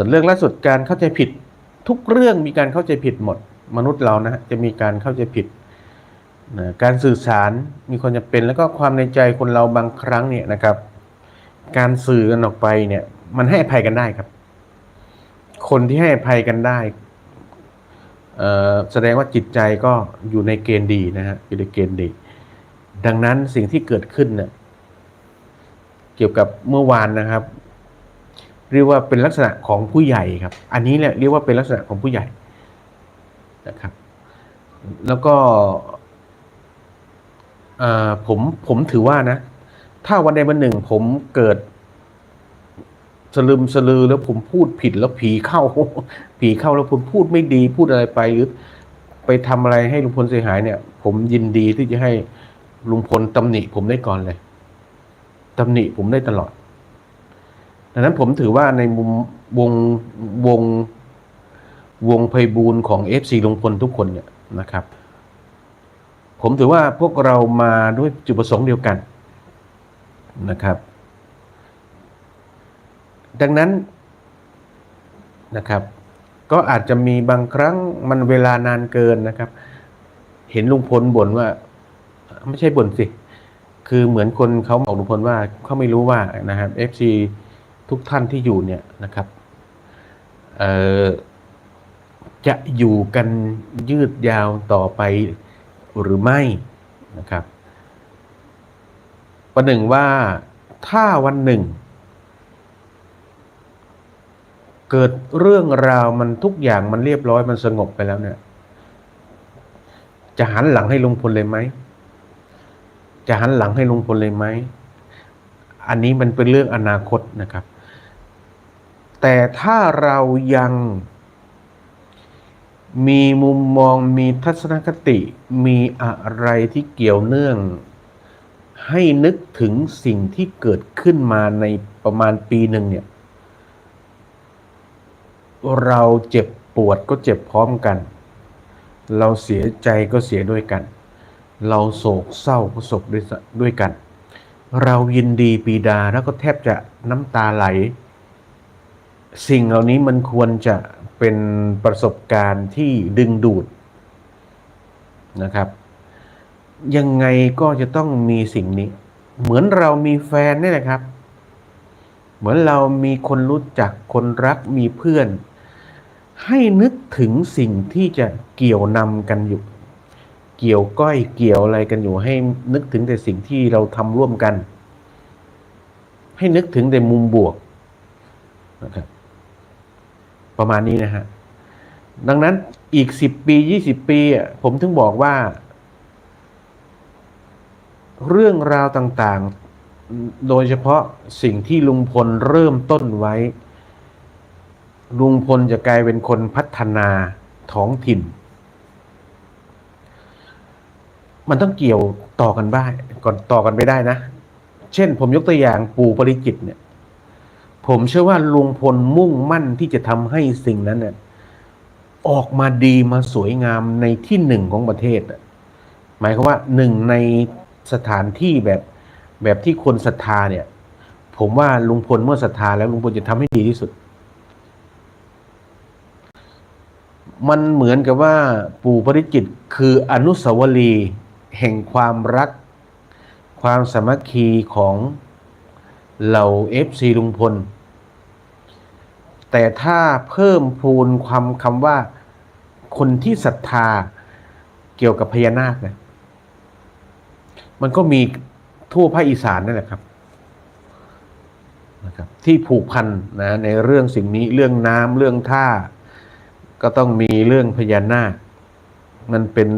ส่วนเรื่องล่าสุดการเข้าใจผิดทุกเรื่องมีการเข้าใจผิดหมด มนุษย์เรานะจะมีการเข้าใจผิดนะการสื่อสารมีความจำเป็นแล้วก็ความในใจคนเราบางครั้งเนี่ยนะครับ การสื่อกันออกไปเนี่ย มันให้อภัยกันได้ครับ คนที่ให้อภัยกันได้แสดงว่าจิตใจก็อยู่ในเกณฑ์ดีนะฮะอยู่ในเกณฑ์ดี ดังนั้นสิ่งที่เกิดขึ้นเนี่ยเกี่ยวกับเมื่อวานนะครับ เรียกว่าเป็นลักษณะของผู้ใหญ่ครับ อันนี้เนี่ยเรียกว่าเป็นลักษณะของผู้ใหญ่นะครับ แล้วก็ผมผมถือว่านะ ถ้าวันใดวันหนึ่งผมเกิดสลืมสลือแล้วผมพูดผิดแล้วผีเข้า ผีเข้าแล้วผมพูดไม่ดีพูดอะไรไปหรือ ไปทำอะไรให้ลุงพลเสียหายเนี่ย ผมยินดีที่จะให้ลุงพลตำหนิผมได้ก่อนเลยตำหนิผมได้ตลอด ดังนั้นผมถือว่าในมุมวงวงวงไพบูลของเอฟซีลุงพลทุกคนเนี่ยนะครับ ผมถือว่าพวกเรามาด้วยจุดประสงค์เดียวกันนะครับ ดังนั้นนะครับ ก็อาจจะมีบางครั้งมันเวลานานเกินนะครับ เห็นลุงพลบ่นว่า ไม่ใช่บ่นสิ คือเหมือนคนเขาบอกลุงพลว่าเขาไม่รู้ว่านะครับ FC ทุกท่านที่อยู่เนี่ยนะครับจะอยู่กันยืดยาวต่อไปหรือไม่นะครับ ประหนึ่งว่าถ้าวันหนึ่ง เกิดเรื่องราวมันทุกอย่างมันเรียบร้อยมันสงบไปแล้วเนี่ย จะหันหลังให้ลุงพลเลยไหม จะหันหลังให้ลุงพลเลยไหม อันนี้มันเป็นเรื่องอนาคตนะครับ แต่ถ้าเรายังมีมุมมองมีทัศนคติมีอะไรที่เกี่ยวเนื่อง ให้นึกถึงสิ่งที่เกิดขึ้นมาในประมาณปีหนึ่งเนี่ย เราเจ็บปวดก็เจ็บพร้อมกัน เราเสียใจก็เสียด้วยกัน เราโศกเศร้าก็โศกด้วยด้วยกัน เรายินดีปีดาแล้วก็แทบจะน้ำตาไหล สิ่งเหล่านี้มันควรจะเป็นประสบการณ์ที่ดึงดูดนะครับ ยังไงก็จะต้องมีสิ่งนี้ เหมือนเรามีแฟนนี่แหละครับ เหมือนเรามีคนรู้จักคนรักมีเพื่อน ให้นึกถึงสิ่งที่จะเกี่ยวนำกันอยู่ เกี่ยวก้อยเกี่ยวอะไรกันอยู่ ให้นึกถึงแต่สิ่งที่เราทำร่วมกัน ให้นึกถึงแต่มุมบวกนะครับ ประมาณนี้นะฮะ ดังนั้นอีกสิบปียี่สิบปีอะผมถึงบอกว่า เรื่องราวต่างๆ โดยเฉพาะสิ่งที่ลุงพลเริ่มต้นไว้ ลุงพลจะกลายเป็นคนพัฒนาท้องถิ่น มันต้องเกี่ยวต่อกันบ้างก่อนต่อกันไม่ได้นะ เช่นผมยกตัวอย่างปู่ปริจิตรเนี่ย ผมเชื่อว่าลุงพลมุ่งมั่นที่จะทำให้สิ่งนั้นเนี่ยออกมาดีมาสวยงามในที่หนึ่งของประเทศหมายความว่าหนึ่งในสถานที่แบบแบบที่คนศรัทธาเนี่ย ผมว่าลุงพลเมื่อศรัทธาแล้วลุงพลจะทำให้ดีที่สุด มันเหมือนกับว่าปู่ปริจิตคืออนุสาวรีย์แห่งความรัก ความสามัคคีของเหล่าเอฟซีลุงพล แต่ถ้าเพิ่มพูนความคำว่าคนที่ศรัทธาเกี่ยวกับพญานาคเนี่ยมันก็มีทั่วภาคอีสานนั่นแหละครับนะครับที่ผูกพันนะในเรื่องสิ่งนี้เรื่องน้ำเรื่องท่า ก็ต้องมีเรื่องพญานาค มันเป็น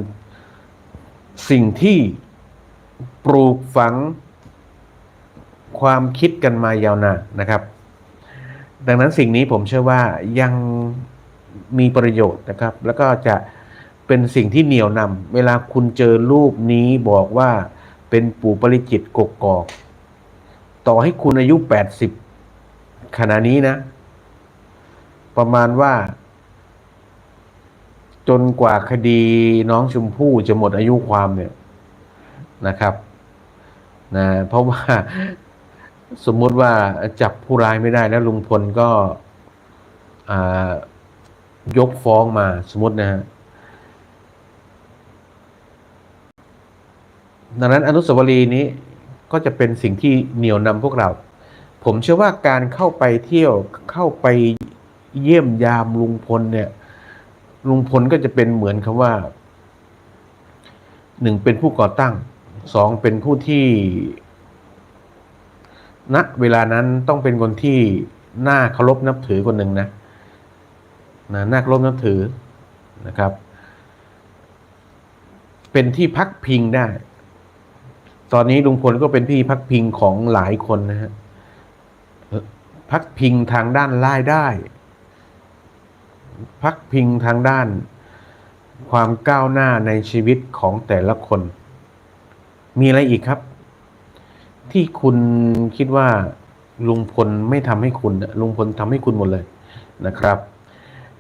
สิ่งที่ปลูกฝังความคิดกันมายาวนานนะครับ ดังนั้นสิ่งนี้ผมเชื่อว่ายังมีประโยชน์นะครับ แล้วก็จะเป็นสิ่งที่เหนียวนำเวลาคุณเจอรูปนี้บอกว่าเป็นปู่ปริจิตรกกอก ต่อให้คุณอายุแปดสิบขณะนี้นะ ประมาณว่า จนกว่าคดีน้องชมพู่จะหมดอายุความเนี่ยนะครับนะเพราะว่า สมมุติว่าจับผู้ร้ายไม่ได้แล้วลุงพลก็ยกฟ้องมาสมมตินะฮะดังนั้นอนุสาวรีย์นี้ก็จะเป็นสิ่งที่เหนี่ยวนำพวกเรา ผมเชื่อว่าการเข้าไปเที่ยวเข้าไปเยี่ยมยามลุงพลเนี่ย ลุงพลก็จะเป็นเหมือนคำว่าหนึ่งเป็นผู้ก่อตั้งสองเป็นผู้ที่ ณเวลานั้นต้องเป็นคนที่น่าเคารพนับถือคนหนึ่งนะนะน่าเคารพนับถือนะครับ เป็นที่พักพิงได้ ตอนนี้ลุงพลก็เป็นที่พักพิงของหลายคนนะฮะพักพิงทางด้านรายได้ พักพิงทางด้าน ความก้าวหน้าในชีวิตของแต่ละคน มีอะไรอีกครับ ที่คุณคิดว่าลุงพลไม่ทำให้คุณลุงพลทำให้คุณหมดเลยนะครับ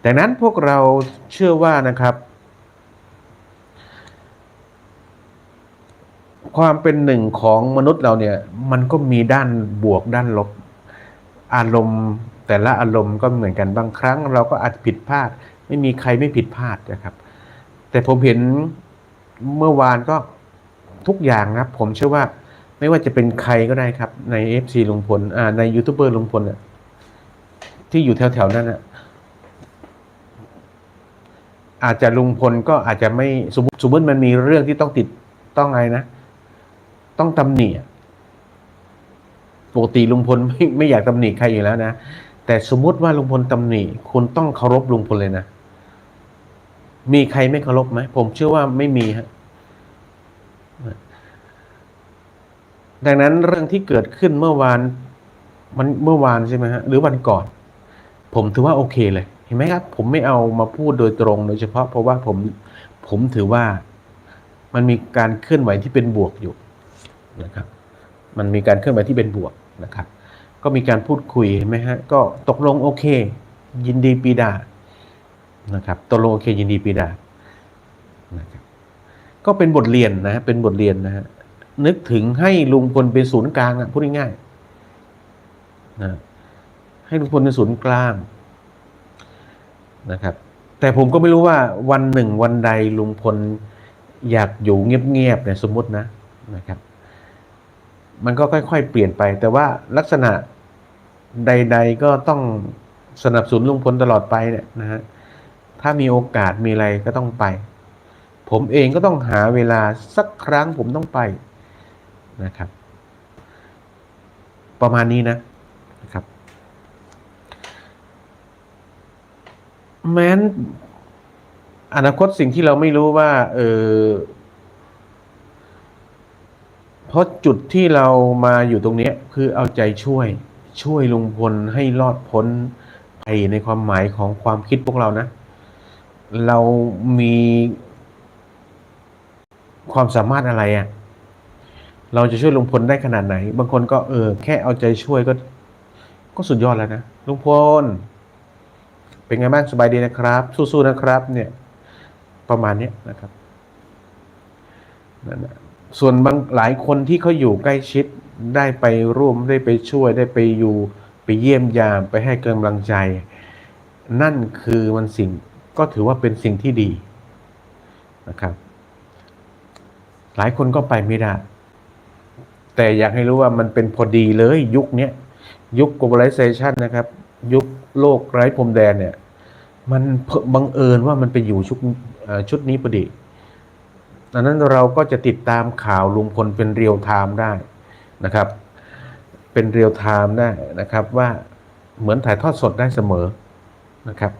ดังนั้นพวกเราเชื่อว่านะครับ ความเป็นหนึ่งของมนุษย์เราเนี่ย มันก็มีด้านบวกด้านลบ อารมณ์แต่ละอารมณ์ก็เหมือนกันบางครั้ง เราก็อาจผิดพลาด ไม่มีใครไม่ผิดพลาดนะครับ แต่ผมเห็นเมื่อวานก็ทุกอย่างนะครับผมเชื่อว่า ไม่ว่าจะเป็นใครก็ได้ครับใน FC ลุงพลอ่าในยูทูบเบอร์ลุงพลน่ะที่อยู่แถวๆนั้นน่ะอาจจะลุงพลก็อาจจะไม่สมมติสมมติมันมีเรื่องที่ต้องติดต้องอะไรนะ ต้องตำหนิปกติลุงพลไม่ไม่อยากตำหนิใครอยู่แล้วนะแต่สมมุติว่าลุงพลตำหนิคุณต้องเคารพลุงพลเลยนะมีใครไม่เคารพไหมผมเชื่อว่าไม่มีฮะ ดังนั้นเรื่องที่เกิดขึ้นเมื่อวานมันเมื่อวานใช่ไหมฮะหรือวันก่อน ผมถือว่าโอเคเลย เห็นไหมครับ ผมไม่เอามาพูดโดยตรงโดยเฉพาะเพราะว่าผมผมถือว่ามันมีการเคลื่อนไหวที่เป็นบวกอยู่นะครับ มันมีการเคลื่อนไหวที่เป็นบวกนะครับ ก็มีการพูดคุยเห็นไหมฮะก็ตกลงโอเค ยินดีปีดานะครับตกลงโอเคยินดีปีดานะครับก็เป็นบทเรียนนะเป็นบทเรียนนะฮะ นึกถึงให้ลุงพลเป็นศูนย์กลางอะพูดง่ายๆนะให้ลุงพลเป็นศูนย์กลางนะครับ แต่ผมก็ไม่รู้ว่าวันหนึ่งวันใดลุงพลอยากอยู่เงียบๆเนี่ยสมมตินะนะครับ มันก็ค่อยๆเปลี่ยนไป แต่ว่าลักษณะใด ๆ ก็ต้องสนับสนุนลุงพลตลอดไปเนี่ยนะฮะถ้ามีโอกาสมีอะไรก็ต้องไป ผมเองก็ต้องหาเวลาสักครั้งผมต้องไป นะครับ ประมาณนี้นะนะครับแม้นอนาคตสิ่งที่เราไม่รู้ว่า เออเพราะจุดที่เรามาอยู่ตรงนี้คือเอาใจช่วย ช่วยลุงพลให้รอดพ้นภัยในความหมายของความคิดพวกเรานะ เรามีความสามารถอะไรอะ่ะ เราจะช่วยลุงพลได้ขนาดไหน บางคนก็เออ แค่เอาใจช่วยก็ ก็สุดยอดแล้วนะลุงพล เป็นไงบ้างสบายดีนะครับ สู้ๆนะครับ เนี่ย ประมาณนี้นะครับนั่นแหละส่วนบางหลายคนที่เขาอยู่ใกล้ชิดได้ไปร่วมได้ไปช่วยได้ไปอยู่ ไปเยี่ยมยามไปให้กำลังใจ นั่นคือมันสิ่งก็ถือว่าเป็นสิ่งที่ดีนะครับ หลายคนก็ไปไม่ได้ แต่อยากให้รู้ว่ามันเป็นพอดีเลยยุคนี้ยุค globalization นะครับ ยุคโลกไร้พรมแดนเนี่ย มันเพิ่งบังเอิญว่ามันไปอยู่ชุดชุดนี้พอดีดังนั้นเราก็จะติดตามข่าวลุงพลเป็นเรียลไทม์ได้นะครับ เป็นเรียลไทม์ได้นะครับว่าเหมือนถ่ายทอดสดได้เสมอนะครับ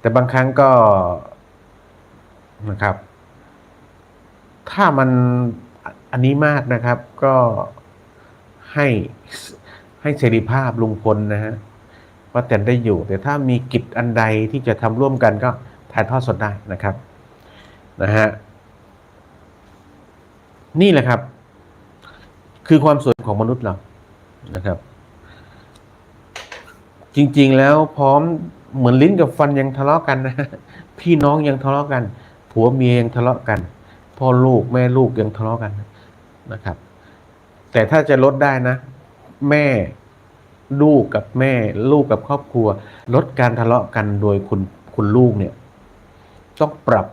แต่บางครั้งก็นะครับ ถ้ามันอันนี้มากนะครับก็ ให้ให้เสรีภาพลุงพลนะฮะว่าแต่ได้อยู่ แต่ถ้ามีกิจอันใดที่จะทำร่วมกันก็ถ่ายทอดสดได้นะครับนะฮะนี่แหละครับ คือความสวยของมนุษย์เรานะครับ จริงๆแล้วพร้อมเหมือนลิ้นกับฟันยังทะเลาะกันนะพี่น้องยังทะเลาะกัน ผัวเมียยังทะเลาะกัน พ่อลูกแม่ลูกยังทะเลาะกันนะครับ แต่ถ้าจะลดได้นะ แม่ลูกกับแม่ ลูกกับครอบครัว ลดการทะเลาะกันโดยคุณคุณลูกเนี่ย ต้องปรับ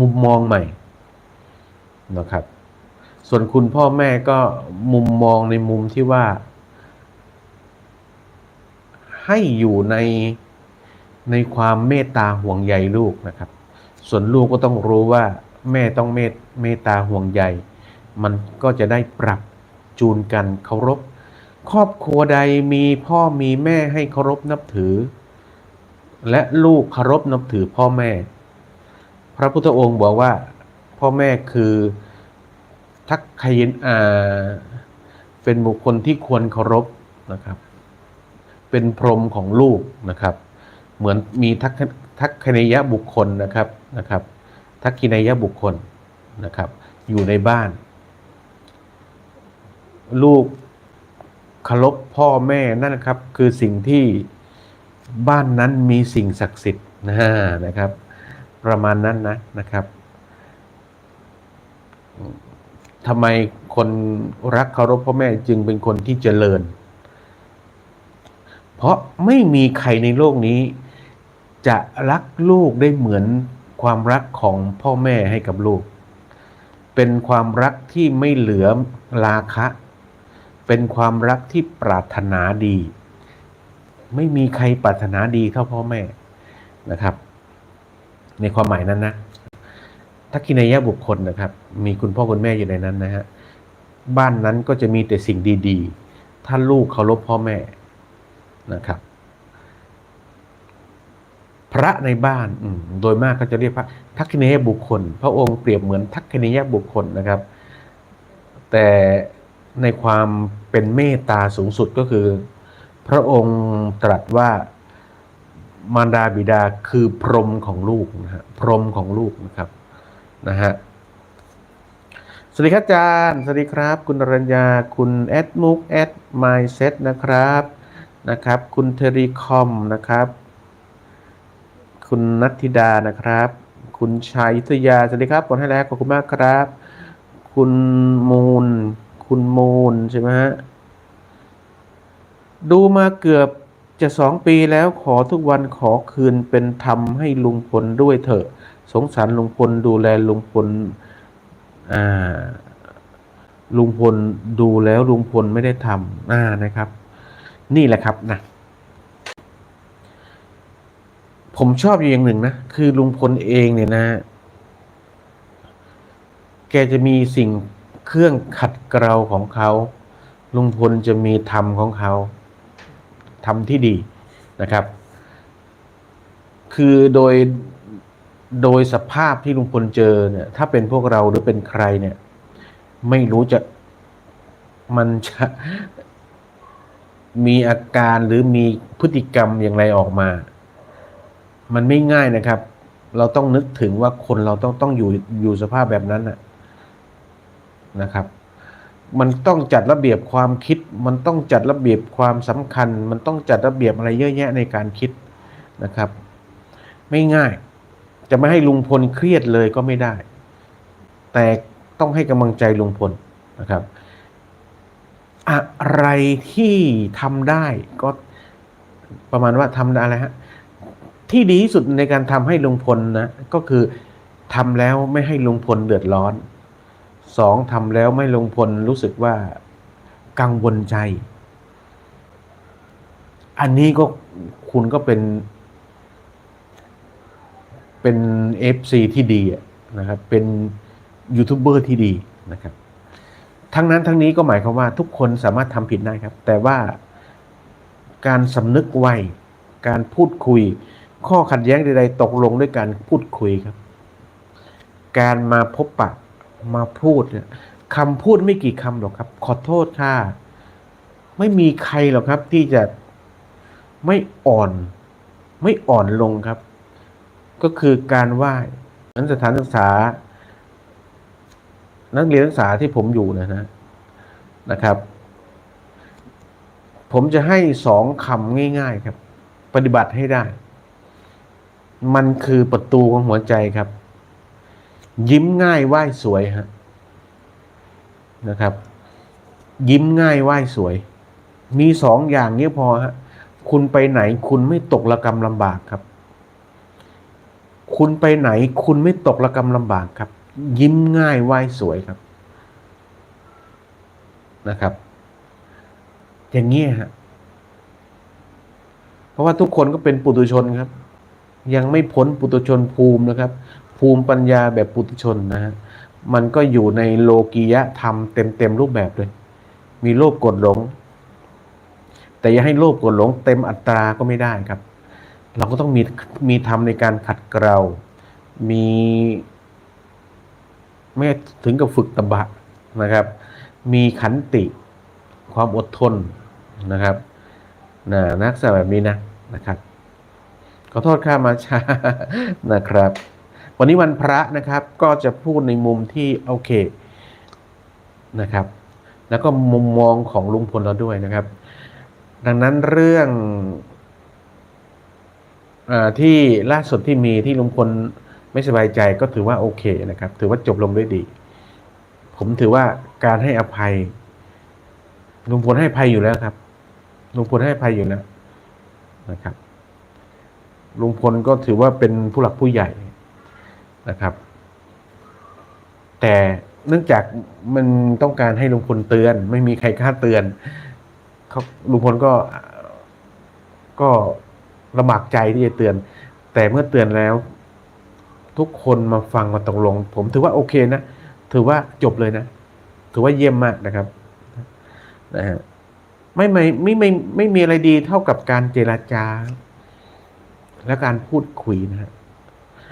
มุมมองใหม่นะครับ ส่วนคุณพ่อแม่ก็มุมมองในมุมที่ว่า ให้อยู่ในในความเมตตาห่วงใยลูกนะครับ ส่วนลูกก็ต้องรู้ว่า แม่ต้องเมตเมตตาห่วงใย มันก็จะได้ปรับจูนกันเคารพ ครอบครัวใดมีพ่อมีแม่ให้เคารพนับถือ และลูกเคารพนับถือพ่อแม่ พระพุทธองค์บอกว่าพ่อแม่คือทักขยินอาเป็นบุคคลที่ควรเคารพนะครับ เป็นพรหมของลูกนะครับ เหมือนมีทักทักขินยบุคคลนะครับนะครับ ทักขินยบุคคลนะครับ อยู่ในบ้าน ลูกเคารพพ่อแม่นั่นนะครับ คือสิ่งที่บ้านนั้นมีสิ่งศักดิ์สิทธิ์นะนะครับ ประมาณนั้นนะนะครับทำไมคนรักเคารพพ่อแม่จึงเป็นคนที่เจริญ เพราะไม่มีใครในโลกนี้ จะรักลูกได้เหมือนความรักของพ่อแม่ให้กับลูก เป็นความรักที่ไม่เหลือราคะ เป็นความรักที่ปรารถนาดี ไม่มีใครปรารถนาดีเท่าพ่อแม่นะครับ ในความหมายนั้นนะทักขินายะบุคคลนะครับ มีคุณพ่อคุณแม่อยู่ในนั้นนะฮะบ้านนั้นก็จะมีแต่สิ่งดีๆ ถ้าลูกเคารพพ่อแม่นะครับ พระในบ้านอืโดยมากก็จะเรียกพระทักขินายะบุคคล พระองค์เปรียบเหมือนทักขินายะบุคคลนะครับ แต่ ในความเป็นเมตตาสูงสุดก็คือ พระองค์ตรัสว่ามารดาบิดาคือพรหมของลูกนะฮะพรหมของลูกนะครับนะฮะสวัสดีครับอาจารย์สวัสดีครับ คุณรัญญาคุณแอดมุกแอดไมเซ็ตนะครับนะครับ คุณเทรีคอมนะครับ คุณนัทธิดานะครับ คุณชัยยุทธยาสวัสดีครับกดให้แล้วขอบคุณมากครับ คุณมูล คุณมูลใช่ไหมฮะดูมาเกือบจะสองปีแล้วขอทุกวันขอคืนเป็นธรรมให้ลุงพลด้วยเถอะ สงสารลุงพลดูแลลุงพลอ่าลุงพลดูแล้วลุงพลไม่ได้ทำอ่านะครับ นี่แหละครับนะผมชอบอยู่อย่างหนึ่งนะ คือลุงพลเองเนี่ยนะ แกจะมีสิ่ง เครื่องขัดเกลาของเขาลุงพลจะมีธรรมของเขาธรรมที่ดีนะครับ คือโดยโดยสภาพที่ลุงพลเจอเนี่ย ถ้าเป็นพวกเราหรือเป็นใครเนี่ย ไม่รู้จะมันจะมีอาการหรือมีพฤติกรรมอย่างไรออกมา มันไม่ง่ายนะครับ เราต้องนึกถึงว่าคนเราต้องต้องอยู่อยู่สภาพแบบนั้นนะ นะครับ มันต้องจัดระเบียบความคิด มันต้องจัดระเบียบความสำคัญ มันต้องจัดระเบียบอะไรเยอะแยะในการคิดนะครับ ไม่ง่ายจะไม่ให้ลุงพลเครียดเลยก็ไม่ได้ แต่ต้องให้กำลังใจลุงพลนะครับ อะไรที่ทำได้ก็ประมาณว่าทำอะไรฮะที่ดีที่สุดในการทำให้ลุงพลนะก็คือทำแล้วไม่ให้ลุงพลเดือดร้อน สองทำแล้วไม่ลงพลรู้สึกว่ากังวลใจ อันนี้ก็คุณก็เป็น เป็นเอฟซีที่ดีนะครับ เป็นยูทูบเบอร์ที่ดีนะครับ ทั้งนั้นทั้งนี้ก็หมายความว่าทุกคนสามารถทำผิดได้ครับ แต่ว่าการสำนึกไวการพูดคุย ข้อขัดแย้งใดๆตกลงด้วยการพูดคุยครับ การมาพบปะ มาพูดเนี่ยคำพูดไม่กี่คำหรอกครับ ขอโทษค่ะ ไม่มีใครหรอกครับที่จะไม่อ่อน ไม่อ่อนลงครับ ก็คือการไหว้นั้นสถานศึกษา นักเรียนนักศึกษาที่ผมอยู่นะนะนะครับ ผมจะให้สองคำง่าย ๆ ครับ ปฏิบัติให้ได้ มันคือประตูของหัวใจครับ ยิ้มง่ายไหว้สวยฮะนะครับ ยิ้มง่ายไหว้สวย มีสองอย่างเนี้พอฮะคุณไปไหนคุณไม่ตกระกรรมลำบากครับ คุณไปไหนคุณไม่ตกระกรรมลำบากครับ ยิ้มง่ายไหวสวยครับนะครับ อย่างเงี้ฮะเพราะว่าทุกคนก็เป็นปุถุชนครับ ยังไม่พ้นปุถุชนภูมินะครับ ภูมิปัญญาแบบปุถุชนนะฮะมันก็อยู่ในโลกียธรรมเต็มเต็มๆรูปแบบเลย มีโลภกดหลง แต่อย่าให้โลภกดหลง เต็มอัตราก็ไม่ได้ครับ เราก็ต้องมีมีธรรมในการขัดเกลา มีไม่ถึงกับฝึกตบะนะครับ มีขันติความอดทนนะครับนะนักษณะแบบนี้นะนะครับขอโทษข้ามาช้านะครับ วันนี้วันพระนะครับก็จะพูดในมุมที่โอเคนะครับ แล้วก็มุมมองของลุงพลเราด้วยนะครับ ดังนั้นเรื่องอที่ล่าสุดที่มีที่ลุงพลไม่สบายใจก็ถือว่าโอเคนะครับ ถือว่าจบลงด้วยดี ผมถือว่าการให้อภัยลุงพลให้อภัยอยู่แล้วครับลุงพลให้อภัยอยู่แล้วนะครับลุงพลก็ถือว่าเป็นผู้หลักผู้ใหญ่ นะครับ แต่เนื่องจากมันต้องการให้ลุงพลเตือน ไม่มีใครกล้าเตือนเขาลุงพลก็ก็ลำบากใจที่จะเตือน แต่เมื่อเตือนแล้ว ทุกคนมาฟังมาตกลง ผมถือว่าโอเคนะ ถือว่าจบเลยนะ ถือว่าเยี่ยมมากนะครับนะฮะไม่ไม่ไม่ไม่ไม่มีอะไรดีเท่ากับการเจราจา และการพูดคุยนะฮะ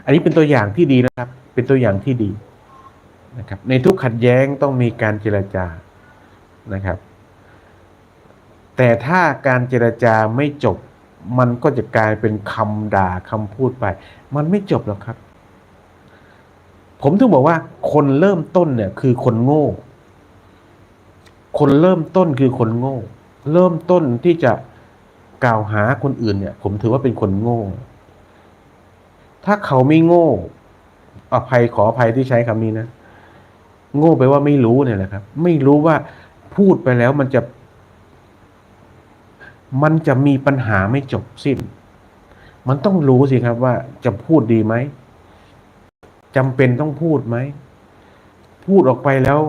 อันนี้เป็นตัวอย่างที่ดีนะครับ เป็นตัวอย่างที่ดีนะครับ ในทุกขัดแย้งต้องมีการเจรจานะครับ แต่ถ้าการเจรจาไม่จบ มันก็จะกลายเป็นคำด่าคำพูดไป มันไม่จบหรอกครับ ผมถึงบอกว่าคนเริ่มต้นเนี่ยคือคนโง่ คนเริ่มต้นคือคนโง่ เริ่มต้นที่จะกล่าวหาคนอื่นเนี่ย ผมถือว่าเป็นคนโง่ ถ้าเขาไม่โง่อภัยขออภัยที่ใช้คำนี้นะ โง่ไปว่าไม่รู้เนี่ยแหละครับ ไม่รู้ว่าพูดไปแล้วมันจะ มันจะมีปัญหาไม่จบสิ้น มันต้องรู้สิครับว่าจะพูดดีไหมจำเป็นต้องพูดไหม พูดออกไปแล้ว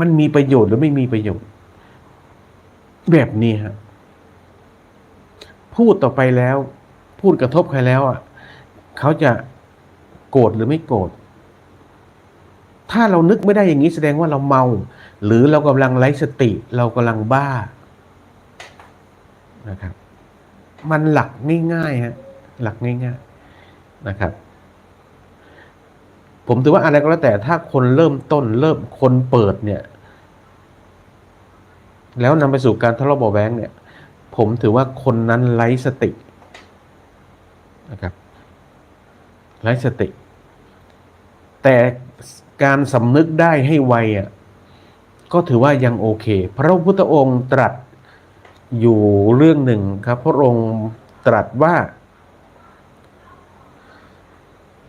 มันมีประโยชน์หรือไม่มีประโยชน์ แบบนี้ฮะพูดต่อไปแล้ว พูดกระทบใครแล้วอะเขาจะโกรธหรือไม่โกรธถ้าเรานึกไม่ได้อย่างนี้แสดงว่าเราเมา หรือเรากำลังไร้สติ เรากำลังบ้านะครับ มันหลักง่ายๆฮะหลักง่ายๆนะครับ ผมถือว่าอะไรก็แล้วแต่ถ้าคนเริ่มต้นเริ่มคนเปิดเนี่ย แล้วนำไปสู่การทะเลาะเบาแว้งเนี่ย ผมถือว่าคนนั้นไร้สติ นะครับไร้สติ แต่การสำนึกได้ให้ไวอะก็ถือว่ายังโอเค พระพุทธองค์ตรัสอยู่เรื่องหนึ่งครับ พระองค์ตรัสว่า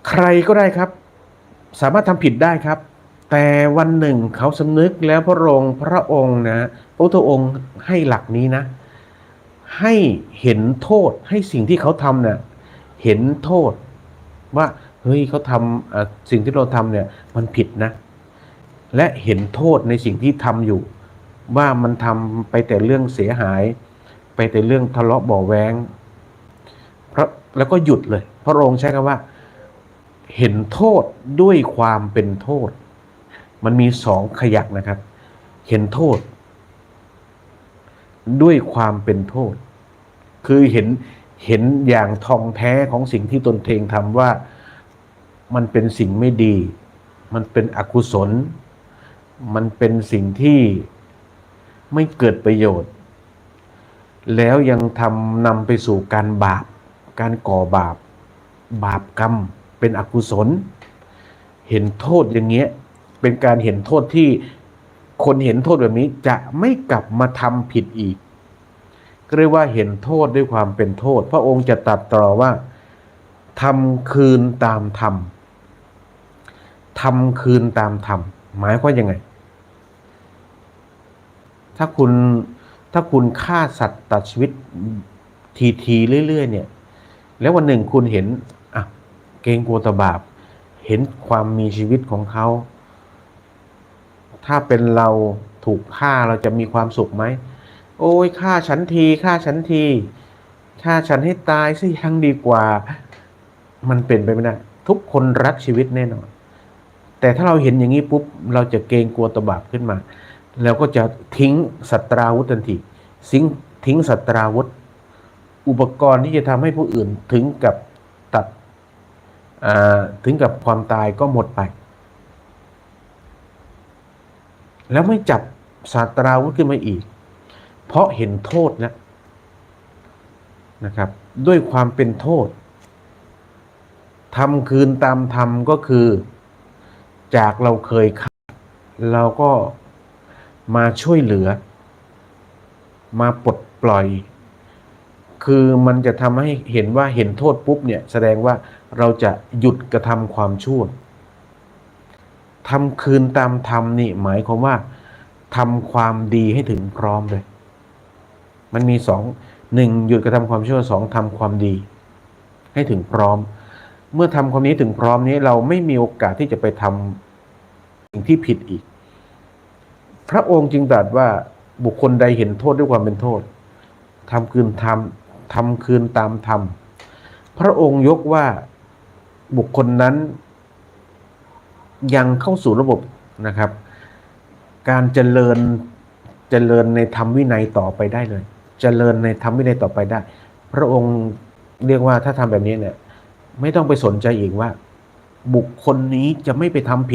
ใครก็ได้ครับ สามารถทำผิดได้ครับ แต่วันหนึ่งเขาสำนึกแล้วพระองค์พระองค์นะพระพุทธองค์ให้หลักนี้นะ ให้เห็นโทษให้สิ่งที่เขาทำเนี่ย เห็นโทษ ว่าเฮ้ยเขาทำสิ่งที่เราทำเนี่ยมันผิดนะ และเห็นโทษในสิ่งที่ทำอยู่ ว่ามันทำไปแต่เรื่องเสียหาย ไปแต่เรื่องทะเลาะเบาะแวงพระแล้วก็หยุดเลยพระองค์ใช้คำว่า เห็นโทษด้วยความเป็นโทษ มันมีสองขยักนะครับ เห็นโทษ ด้วยความเป็นโทษ คือเห็น เห็นอย่างทองแท้ของสิ่งที่ตนเองทำว่ามันเป็นสิ่งไม่ดี มันเป็นอกุศล มันเป็นสิ่งที่ไม่เกิดประโยชน์ แล้วยังทำนำไปสู่การบาป การก่อบาป บาปกรรม เป็นอกุศล เห็นโทษอย่างเงี้ย เป็นการเห็นโทษที่คนเห็นโทษแบบนี้จะไม่กลับมาทำผิดอีก เรียกว่าเห็นโทษด้วยความเป็นโทษ พระองค์จะตรัสต่อว่าทำคืนตามธรรมทำคืนตามธรรมหมายความยังไง ถ้าคุณถ้าคุณฆ่าสัตว์ตัดชีวิตทีทีๆเรื่อย ๆ เนี่ย แล้ววันหนึ่งคุณเห็นอะเกรงกลัวตบาปเห็นความมีชีวิตของเขา ถ้าเป็นเราถูกฆ่าเราจะมีความสุขไหม โอ้ยฆ่าฉันทีฆ่าฉันทีฆ่าฉันให้ตายซะยังดีกว่า มันเป็นไปไม่ได้ทุกคนรักชีวิตแน่นอน แต่ถ้าเราเห็นอย่างนี้ปุ๊บ เราจะเกรงกลัวตบาปขึ้นมา แล้วก็จะทิ้งสัตราวุธทันทีทิ้งทิ้งสัตราวุธ อุปกรณ์ที่จะทำให้ผู้อื่นถึงกับตัดถึงกับความตายก็หมดไป แล้วไม่จับศาสตราวุธขึ้นมาอีก เพราะเห็นโทษแล้วนะครับ ด้วยความเป็นโทษทำคืนตามธรรมก็คือ จากเราเคยฆ่าเราก็มาช่วยเหลือ มาปลดปล่อย คือมันจะทำให้เห็นว่าเห็นโทษปุ๊บเนี่ยแสดงว่าเราจะหยุดกระทำความชั่วทำคืนตามธรรมนี่หมายความว่าทำความดีให้ถึงพร้อมเลย มันมีสองหนึ่งหยุดกระทำความชั่วสองทำความดี ให้ถึงพร้อม เมื่อทำความนี้ถึงพร้อมนี้เราไม่มีโอกาสที่จะไปทำสิ่งที่ผิดอีก พระองค์จึงตรัสว่าบุคคลใดเห็นโทษด้วยความเป็นโทษทำคืนทำทำคืนตามธรรมพระองค์ยกว่าบุคคลนั้นยังเข้าสู่ระบบนะครับ การเจริญเจริญในธรรมวินัยต่อไปได้เลย เจริญในธรรมวินัยต่อไปได้ พระองค์เรียกว่าถ้าทำแบบนี้เนี่ยไม่ต้องไปสนใจอีกว่า บุคคลนี้จะไม่ไปทำผิด